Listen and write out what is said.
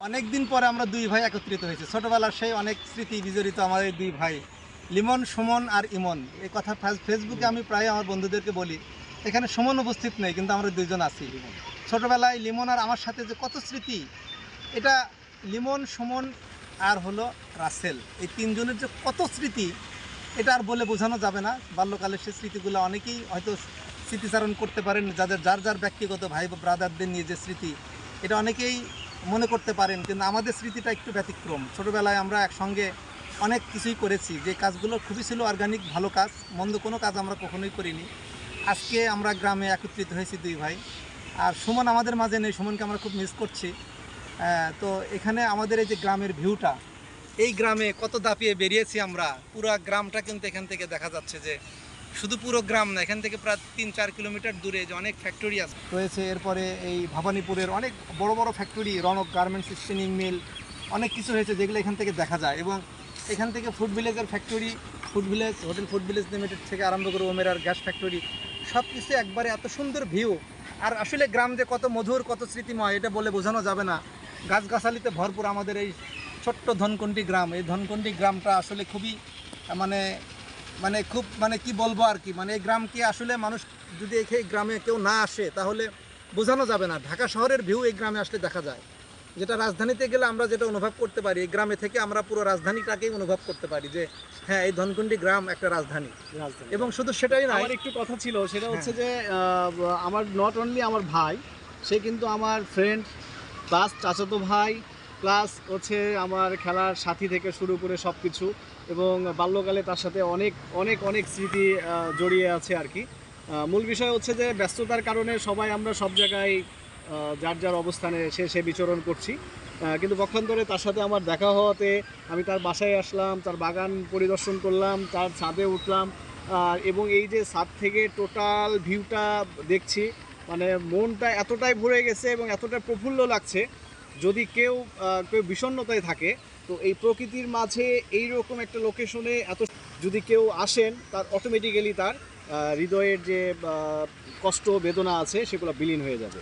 অনেক দিন পরে আমরা দুই ভাই একত্রিত হয়েছে। ছোটবেলার সেই অনেক স্মৃতি বিজড়িত আমাদের দুই ভাই, লিমন, সুমন আর ইমন। এই কথা ফেস- ফেসবুকে আমি প্রায় আমার বন্ধুদেরকে বলি, এখানে সুমন উপস্থিত নেই, কিন্তু আমরা দুইজন আছি ছোটবেলায় লিমন আর আমার সাথে যে কত স্মৃতি, এটা লিমন, সুমন আর হলো রাসেল। এই তিনজনের যে কত স্মৃতি, এটা আর বলে বোঝানো যাবে না। বাল্যকালের সেই স্মৃতিগুলো অনেকেই হয়তো স্মৃতিচারণ করতে পারেন, যাদের, যার যার ব্যক্তিগত ভাই ব্রাদারদের নিয়ে যে স্মৃতি, এটা অনেকেই মনে করতে পারেন, কিন্তু আমাদের স্মৃতিটা একটু ব্যতিক্রম। ছোটোবেলায় আমরা একসঙ্গে অনেক কিছুই করেছি। যে কাজগুলো খুবই ছিল অর্গানিক ভালো কাজ, মন্দ কোনো কাজ আমরা কখনোই করিনি। আজকে আমরা গ্রামে একত্রিত হয়েছি দুই ভাই। আর সুমন আমাদের মাঝে নেই, সুমনকে আমরা খুব মিস করছি। তো এখানে আমাদের এই যে গ্রামের ভিউটা এই গ্রামে কত দাপিয়ে বেরিয়েছি আমরা, পুরো গ্রামটা কিন্তু এখান থেকে দেখা যাচ্ছে যে শুধু পুরো গ্রাম না, এখান থেকে প্রায় তিন চার কিলোমিটার দূরে যে অনেক ফ্যাক্টরি আছে। রয়েছে এরপরে এই ভবানীপুরের অনেক বড় বড় factory Ronak garments spinning mill অনেক কিছু হয়েছে যেগুলো এখান থেকে দেখা যায় এবং এখান থেকে food ভিলেজের factory food village hotel food village limited থেকে আরম্ভ করে ওমেরার গ্যাস ফ্যাক্টরি সব কিছু একবারে এত সুন্দর ভিউ আর আসলে গ্রাম যে কত মধুর, কত স্মৃতিময়, এটা বলে বোঝানো যাবে না। গাছগাছালিতে ভরপুর আমাদের এই ছোট্ট ধনকুন্ডি গ্রাম। এই ধনকুন্ডি গ্রামটা আসলে খুবই মানে মানে খুব মানে কি বলব আর কি মানে এই গ্রামকে আসলে মানুষ যদি এই গ্রামে কেউ না আসে তাহলে বোঝানো যাবে না। ঢাকা শহরের ভিউ এই গ্রামে আসলে দেখা যায়। যেটা রাজধানীতে গেলে আমরা যেটা অনুভব করতে পারি এই গ্রামে থেকে আমরা পুরো রাজধানীটাকেই অনুভব করতে পারি যে হ্যাঁ এই ধনকুন্ডি গ্রাম একটা রাজধানী। এবং শুধু সেটাই না আমার একটু কথা ছিল সেটা হচ্ছে যে আমার নট অনলি আমার ভাই সে কিন্তু আমার ফ্রেন্ড প্লাস চাচাতো ভাই প্লাস হচ্ছে আমার খেলার সাথী থেকে শুরু করে সব কিছু এবং বাল্যকালে তার সাথে অনেক অনেক অনেক স্মৃতি জড়িয়ে আছে আর কি। মূল বিষয় হচ্ছে যে ব্যস্ততার কারণে সবাই আমরা সব জায়গায় যার যার অবস্থানে সে সে বিচরণ করছি। কিন্তু পক্ষান্তরে তার সাথে আমার দেখা হওয়াতে আমি তার বাসায় আসলাম, তার বাগান পরিদর্শন করলাম, তার ছাদে উঠলাম, আর এবং এই যে ছাদ থেকে টোটাল ভিউটা দেখছি মানে মনটা এতটাই ভরে গেছে এবং এতটা প্রফুল্ল লাগছে যদি কেউ কেউ বিষণ্ণতায় থাকে, তো এই প্রকৃতির মাঝে এই রকম একটা লোকেশনে এত যদি কেউ আসেন, তার অটোমেটিক্যালি তার হৃদয়ের যে কষ্ট, বেদনা আছে, সেগুলো বিলীন হয়ে যাবে।